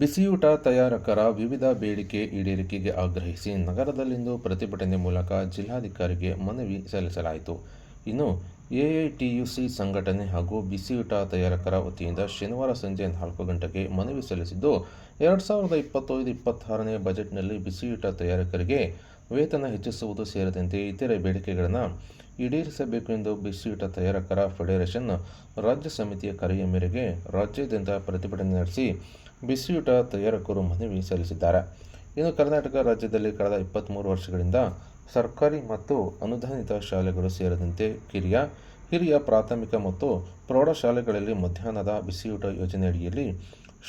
ಬಿಸಿಯೂಟ ತಯಾರಕರ ವಿವಿಧ ಬೇಡಿಕೆ ಈಡೇರಿಕೆಗೆ ಆಗ್ರಹಿಸಿ ನಗರದಲ್ಲಿಂದು ಪ್ರತಿಭಟನೆ ಮೂಲಕ ಜಿಲ್ಲಾಧಿಕಾರಿಗೆ ಮನವಿ ಸಲ್ಲಿಸಲಾಯಿತು. ಇನ್ನು ಎಐಟಿಯುಸಿ ಸಂಘಟನೆ ಹಾಗೂ ಬಿಸಿಯೂಟ ತಯಾರಕರ ವತಿಯಿಂದ ಶನಿವಾರ ಸಂಜೆ ನಾಲ್ಕು ಗಂಟೆಗೆ ಮನವಿ ಸಲ್ಲಿಸಿದ್ದು, ಎರಡು ಸಾವಿರದ ಇಪ್ಪತ್ತೈದು, ಇಪ್ಪತ್ತಾರನೇ ಬಜೆಟ್ನಲ್ಲಿ ಬಿಸಿಯೂಟ ತಯಾರಕರಿಗೆ ವೇತನ ಹೆಚ್ಚಿಸುವುದು ಸೇರಿದಂತೆ ಇತರೆ ಬೇಡಿಕೆಗಳನ್ನು ಈಡೇರಿಸಬೇಕು ಎಂದು ಬಿಸಿಯೂಟ ತಯಾರಕರ ಫೆಡರೇಷನ್ ರಾಜ್ಯ ಸಮಿತಿಯ ಕರೆಯ ಮೇರೆಗೆ ರಾಜ್ಯಾದ್ಯಂತ ಪ್ರತಿಭಟನೆ ನಡೆಸಿ ಬಿಸಿಯೂಟ ತಯಾರಕರು ಮನವಿ ಸಲ್ಲಿಸಿದ್ದಾರೆ. ಇನ್ನು ಕರ್ನಾಟಕ ರಾಜ್ಯದಲ್ಲಿ ಕಳೆದ ಇಪ್ಪತ್ತ್ಮೂರು ವರ್ಷಗಳಿಂದ ಸರ್ಕಾರಿ ಮತ್ತು ಅನುದಾನಿತ ಶಾಲೆಗಳು ಸೇರಿದಂತೆ ಕಿರಿಯ ಹಿರಿಯ ಪ್ರಾಥಮಿಕ ಮತ್ತು ಪ್ರೌಢಶಾಲೆಗಳಲ್ಲಿ ಮಧ್ಯಾಹ್ನದ ಬಿಸಿಯೂಟ ಯೋಜನೆ ಅಡಿಯಲ್ಲಿ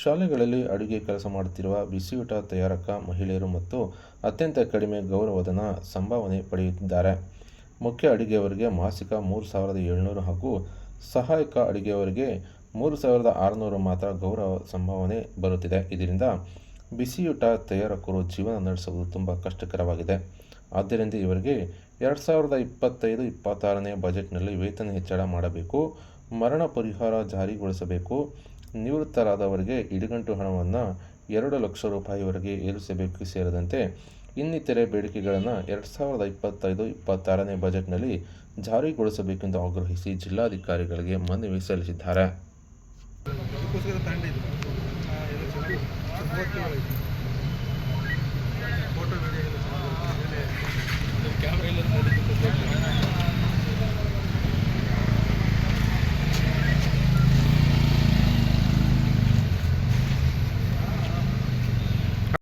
ಶಾಲೆಗಳಲ್ಲಿ ಅಡುಗೆ ಕೆಲಸ ಮಾಡುತ್ತಿರುವ ಬಿಸಿಯೂಟ ತಯಾರಕ ಮಹಿಳೆಯರು ಮತ್ತು ಅತ್ಯಂತ ಕಡಿಮೆ ಗೌರವಧನ ಸಂಭಾವನೆ ಪಡೆಯುತ್ತಿದ್ದಾರೆ. ಮುಖ್ಯ ಅಡುಗೆಯವರಿಗೆ ಮಾಸಿಕ ಮೂರು ಸಾವಿರದ ಏಳ್ನೂರು ಹಾಗೂ ಸಹಾಯಕ ಅಡುಗೆಯವರಿಗೆ ಮೂರು ಸಾವಿರದ ಆರುನೂರು ಮಾತ್ರ ಗೌರವ ಸಂಭಾವನೆ ಬರುತ್ತಿದೆ. ಇದರಿಂದ ಬಿಸಿಯೂಟ ತಯಾರಕರು ಜೀವನ ನಡೆಸುವುದು ತುಂಬ ಕಷ್ಟಕರವಾಗಿದೆ. ಆದ್ದರಿಂದ ಇವರಿಗೆ ಎರಡು ಸಾವಿರದ ಇಪ್ಪತ್ತೈದು, ಇಪ್ಪತ್ತಾರನೇ ಬಜೆಟ್ನಲ್ಲಿ ವೇತನ ಹೆಚ್ಚಳ ಮಾಡಬೇಕು, ಮರಣ ಪರಿಹಾರ ಜಾರಿಗೊಳಿಸಬೇಕು, ನಿವೃತ್ತರಾದವರಿಗೆ ಇಡಗಂಟು ಹಣವನ್ನು ಎರಡು ಲಕ್ಷ ರೂಪಾಯಿವರೆಗೆ ಏರಿಸಬೇಕು ಸೇರಿದಂತೆ ಇನ್ನಿತರೆ ಬೇಡಿಕೆಗಳನ್ನು ಎರಡು ಸಾವಿರದ ಇಪ್ಪತ್ತೈದು, ಇಪ್ಪತ್ತಾರನೇ ಬಜೆಟ್ನಲ್ಲಿ ಜಾರಿಗೊಳಿಸಬೇಕೆಂದು ಆಗ್ರಹಿಸಿ ಜಿಲ್ಲಾಧಿಕಾರಿಗಳಿಗೆ ಮನವಿ ಸಲ್ಲಿಸಿದ್ದಾರೆ. ভর্তি হয়েছে